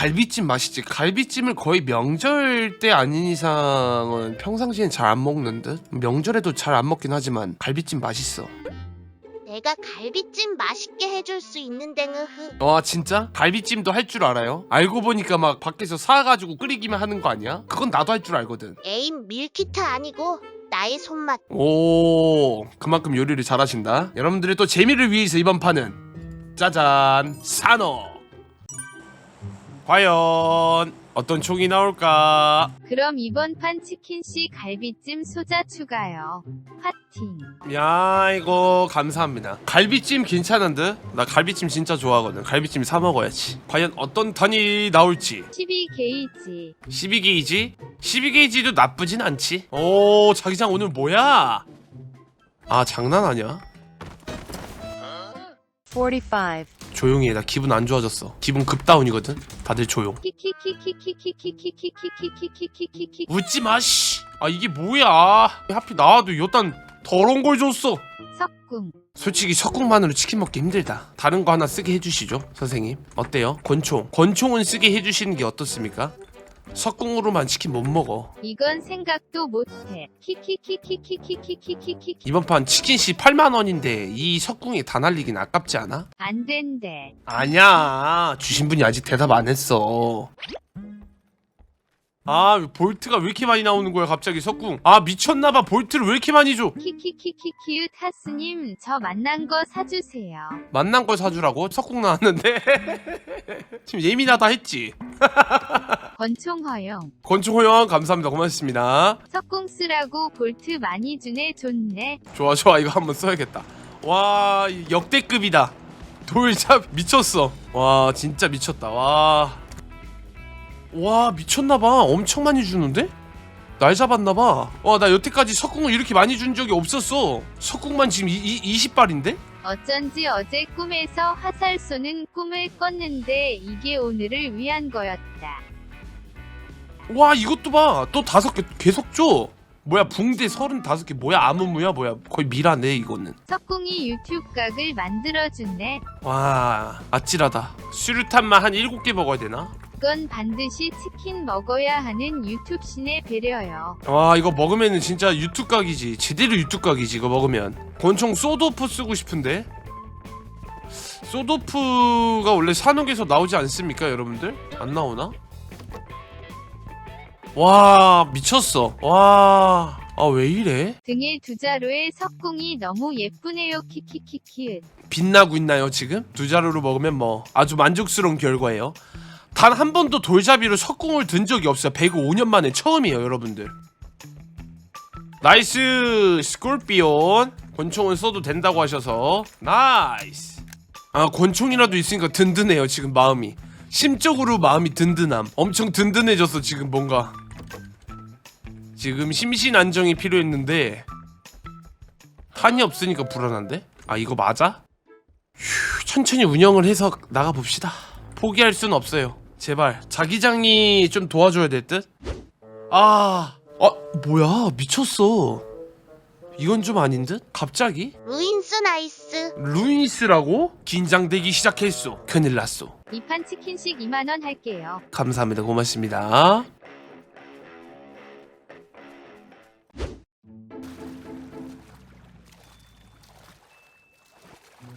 갈비찜 맛있지. 갈비찜을 거의 명절 때 아닌 이상은 평상시엔 잘 안 먹는 듯. 명절에도 잘 안 먹긴 하지만 갈비찜 맛있어. 내가 갈비찜 맛있게 해줄 수 있는 댕으흐. 와 진짜? 갈비찜도 할 줄 알아요? 알고 보니까 막 밖에서 사가지고 끓이기만 하는 거 아니야? 그건 나도 할 줄 알거든. 에임 밀키트 아니고 나의 손맛. 오 그만큼 요리를 잘하신다. 여러분들의 또 재미를 위해서 이번 판은 짜잔 산호. 과연 어떤 총이 나올까? 그럼 이번 판 치킨씨 갈비찜 소자 추가요. 파팅. 야 이거 감사합니다. 갈비찜 괜찮은데? 나 갈비찜 진짜 좋아하거든. 갈비찜 사 먹어야지. 과연 어떤 탄이 나올지. 12 게이지. 12게이지? 12게이지도 나쁘진 않지. 오, 자기장 오늘 뭐야? 아, 장난 아니야? 45, 조용히 해. 나 기분 안 좋아졌어. 기분 급다운이거든. 다들 조용. 웃지 마 씨. 아 이게 뭐야? 하필 나도 요딴 더러운 걸 줬어. 석궁 솔직히 석궁만으로 치킨 먹기 힘들다. 다른 거 하나 쓰게 해주시죠, 선생님. 어때요? 권총. 권총은 쓰게 해주시는 게 어떻습니까? 석궁으로만 치킨 못 먹어. 이건 생각도 못해. 키키키키키키키키키키키. 이번 판 치킨씨 8만 원인데 이 석궁이 다 날리긴 아깝지 않아? 안 된대. 아니야 주신 분이 아직 대답 안 했어 아 볼트가 왜 이렇게 많이 나오는 거야 갑자기 석궁 아 미쳤나봐 볼트를 왜 이렇게 많이 줘 키키키키키유 타스님 저 만난 거 사주세요. 만난 걸 사주라고 석궁 나왔는데 지금 예민하다 했지 권총 허용. 권총 호영 감사합니다 고맙습니다 석궁 쓰라고 볼트 많이 주네 좋네. 좋아 좋아 이거 한번 써야겠다 와 역대급이다 돌잡 미쳤어 와 진짜 미쳤다 와. 와 미쳤나봐 엄청 많이 주는데? 날 잡았나봐 와 나 여태까지 석궁을 이렇게 많이 준 적이 없었어 석궁만 지금 이, 이, 20발인데? 어쩐지 어제 꿈에서 화살 쏘는 꿈을 꿨는데 이게 오늘을 위한 거였다. 와 이것도 봐 또 다섯 개 계속 줘 뭐야 붕대 35개 뭐야 아무무야 뭐야 거의 미라네 이거는 석궁이 유튜브 각을 만들어주네. 와 아찔하다 수류탄만 한 7개 먹어야 되나? 그건 반드시 치킨 먹어야 하는 유튜브 신의 배려요. 와 이거 먹으면 은 진짜 유튜브 각이지 제대로 유튜브 각이지 이거 먹으면 권총 소도프 쓰고 싶은데 소도프가 원래 산옥에서 나오지 않습니까 여러분들? 안 나오나? 와 미쳤어. 와 아 왜 이래? 등에 두 자루의 석궁이 너무 예쁘네요. 키키키키. 빛나고 있나요 지금? 두 자루로 먹으면 뭐 아주 만족스러운 결과예요. 단 한 번도 돌잡이로 석궁을 든 적이 없어요. 105년 만에 처음이에요 여러분들. 나이스! 스콜피온. 권총은 써도 된다고 하셔서. 나이스! 아 권총이라도 있으니까 든든해요 지금 마음이. 심적으로 마음이 든든함. 엄청 든든해졌어 지금 뭔가 지금 심신 안정이 필요했는데 탄이 없으니까 불안한데? 아 이거 맞아? 휴, 천천히 운영을 해서 나가 봅시다. 포기할 순 없어요. 제발 자기장이 좀 도와줘야 될 듯. 아, 아 뭐야 미쳤어. 이건 좀 아닌 듯? 갑자기? 루인스 나이스. 루이스라고? 긴장되기 시작했어. 큰일 났어. 이판 치킨씩 2만 원 할게요. 감사합니다. 고맙습니다.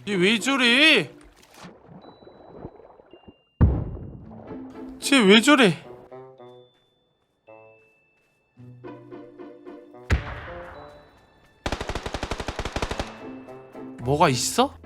얘왜 저래? 쟤왜 저래? 뭐가 있어?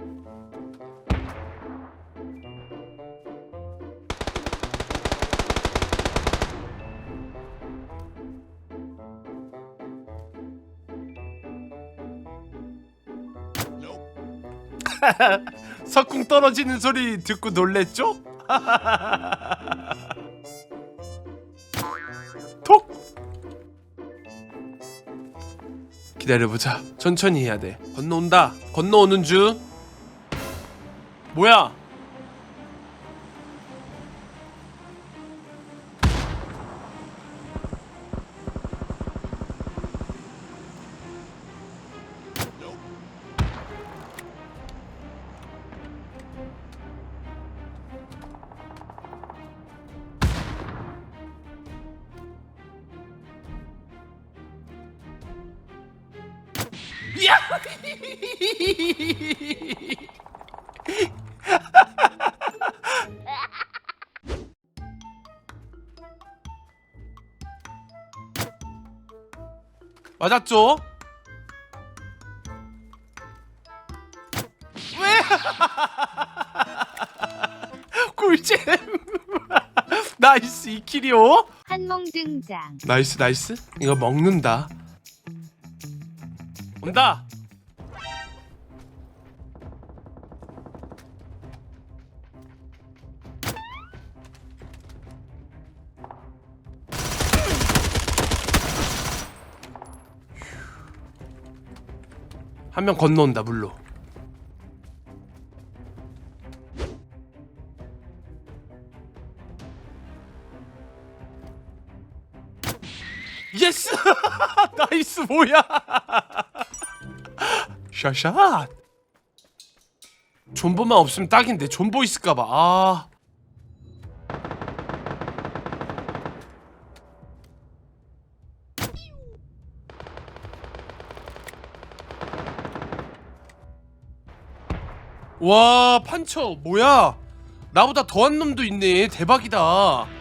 석궁 떨어지는 소리 듣고 놀랬죠? 톡! 기다려보자. 천천히 해야 돼. 건너온다. 건너오는 중. 뭐야? 야! 맞았죠? 왜? 꿀잼. 나이스 2킬이요. 한몽 등장. 나이스 나이스. 이거 먹는다. 온다. 한 명 건너온다 물로. 예스! 나이스 뭐야? 샤샷. 존버만 없으면 딱인데 존버 있을까봐. 아. 와 판처 뭐야? 나보다 더한 놈도 있네. 대박이다.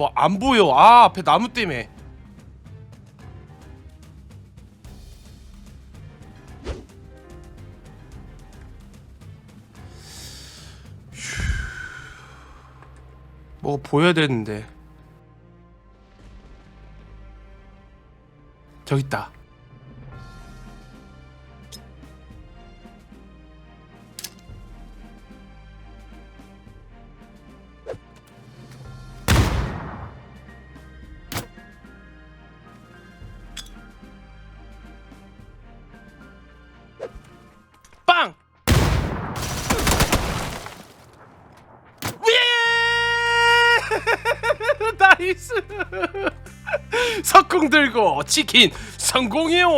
뭐 안 보여. 아 앞에 나무 때문에. 뭐 보여야 되는데. 저기 있다. 나이스! 석궁 들고 치킨 성공이요!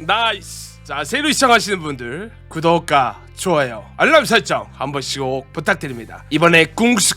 나이스! 자, 새로 시청하시는 분들 구독과 좋아요, 알람 설정 한 번씩 꼭 부탁드립니다. 이번에 꿍스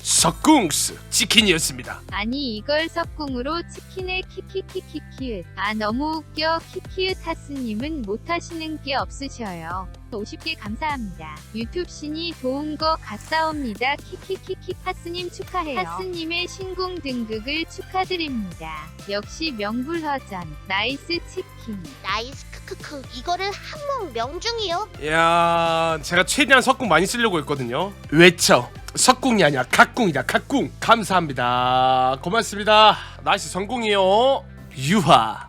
석궁스 치킨이었습니다. 아니 이걸 석궁으로 치킨에 키키키키키. 아 너무 웃겨 키키으 타스님은 못하시는 게 없으셔요. 50개 감사합니다. 유튜브 신이 도운 거 갔사옵니다. 키키키키 타스님 축하해요. 타스님의 신궁 등극을 축하드립니다. 역시 명불허전. 나이스 치킨. 나이스 크크크 이거를 한몸 명중이요. 야, 제가 최대한 석궁 많이 쓰려고 했거든요. 외쳐. 석궁이 아니라 각궁이다. 각궁. 감사합니다. 고맙습니다. 나이스 성공이요. 유하.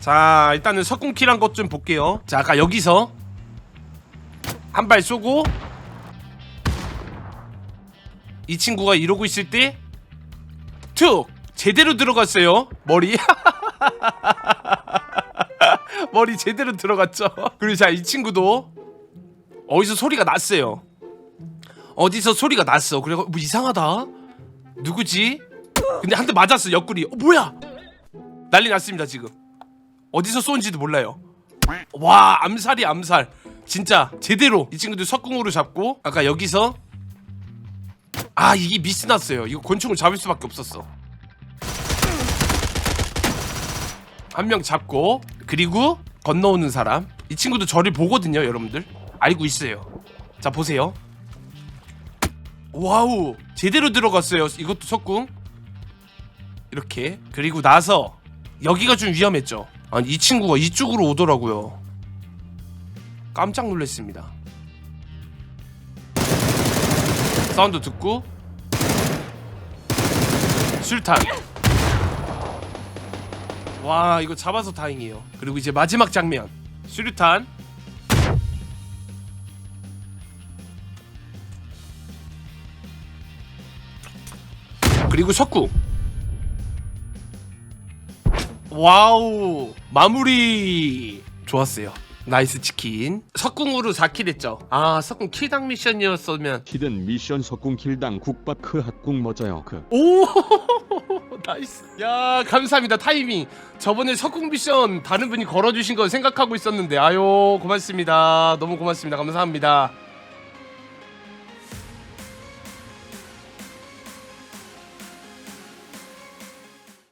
자, 일단은 석궁 킬한 것좀 볼게요. 자, 아까 여기서 한 발 쏘고 이 친구가 이러고 있을 때 툭 제대로 들어갔어요. 머리. 머리 제대로 들어갔죠. 그리고 자, 이 친구도 어디서 소리가 났어요. 어디서 소리가 났어. 그래서 뭐 이상하다. 누구지? 근데 한 대 맞았어. 옆구리. 어, 뭐야? 난리 났습니다 지금. 어디서 쏜지도 몰라요. 와 암살이 암살. 진짜 제대로 이 친구들 석궁으로 잡고 아까 여기서 아 이게 미스 났어요. 이거 권총을 잡을 수밖에 없었어. 한 명 잡고 그리고 건너오는 사람. 이 친구도 저를 보거든요 여러분들. 알고 있어요. 자 보세요. 와우 제대로 들어갔어요 이것도 석궁. 이렇게. 그리고 나서 여기가 좀 위험했죠. 아니 이 친구가 이쪽으로 오더라고요 깜짝 놀랐습니다. 사운드 듣고 술탄. 와 이거 잡아서 다행이에요. 그리고 이제 마지막 장면. 수류탄. 그리고 석궁 와우 마무리 좋았어요 나이스 치킨. 석궁으로 4킬 했죠. 아 석궁 킬당 미션이었으면. 히든 미션 석궁 킬당 국밥 크 핫궁 멋져요 그. 오 나이스. 야 감사합니다 타이밍. 저번에 석궁 미션 다른 분이 걸어주신 거 생각하고 있었는데 아유 고맙습니다. 너무 고맙습니다. 감사합니다